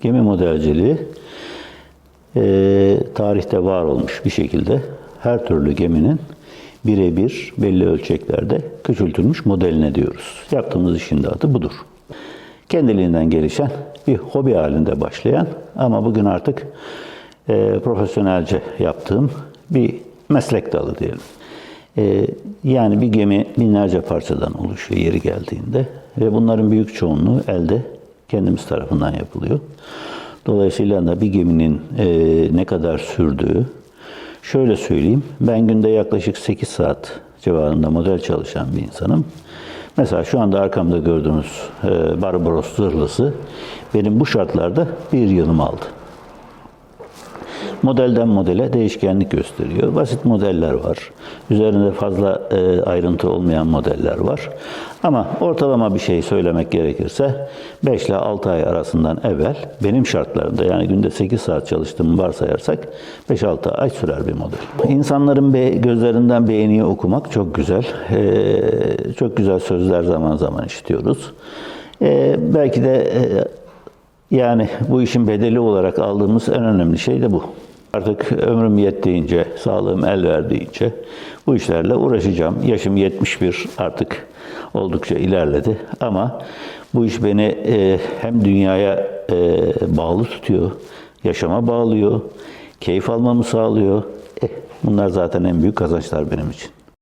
Gemi modelciliği eee, tarihte var olmuş bir şekilde her türlü geminin birebir belli ölçeklerde küçültülmüş modeline diyoruz. Yaptığımız işin de adı budur. Kendiliğinden gelişen bir hobi halinde başlayan ama bugün artık eee, profesyonelce yaptığım bir meslek dalı diyelim. Eee, yani bir gemi binlerce parçadan oluşuyor yeri geldiğinde ve bunların büyük çoğunluğu elde kendimiz tarafından yapılıyor. Dolayısıyla da bir geminin eee, ne kadar sürdüğü, şöyle söyleyeyim, ben günde yaklaşık 8 saat civarında model çalışan bir insanım. Mesela şu anda arkamda gördüğünüz eee Barbaros zırhlısı benim bu şartlarda bir yılımı aldı. Modelden modele değişkenlik gösteriyor. Basit modeller var. Üzerinde fazla e, ayrıntı olmayan modeller var. Ama ortalama bir şey söylemek gerekirse 5 ile 6 ay arasından evvel benim şartlarımda yani günde 8 saat çalıştığımı varsayarsak 5-6 ay sürer bir model. İnsanların be, gözlerinden beğeniyi okumak çok güzel. E, çok güzel sözler zaman zaman işitiyoruz. E, belki de e, yani bu işin bedeli olarak aldığımız en önemli şey de bu. Artık ömrüm yettiğince, sağlığım el verdiğince bu işlerle uğraşacağım. Yaşım 71 artık oldukça ilerledi ama bu iş beni e, hem dünyaya e, bağlı tutuyor, yaşama bağlıyor, keyif almamı sağlıyor. Eh, bunlar zaten en büyük kazançlar benim için.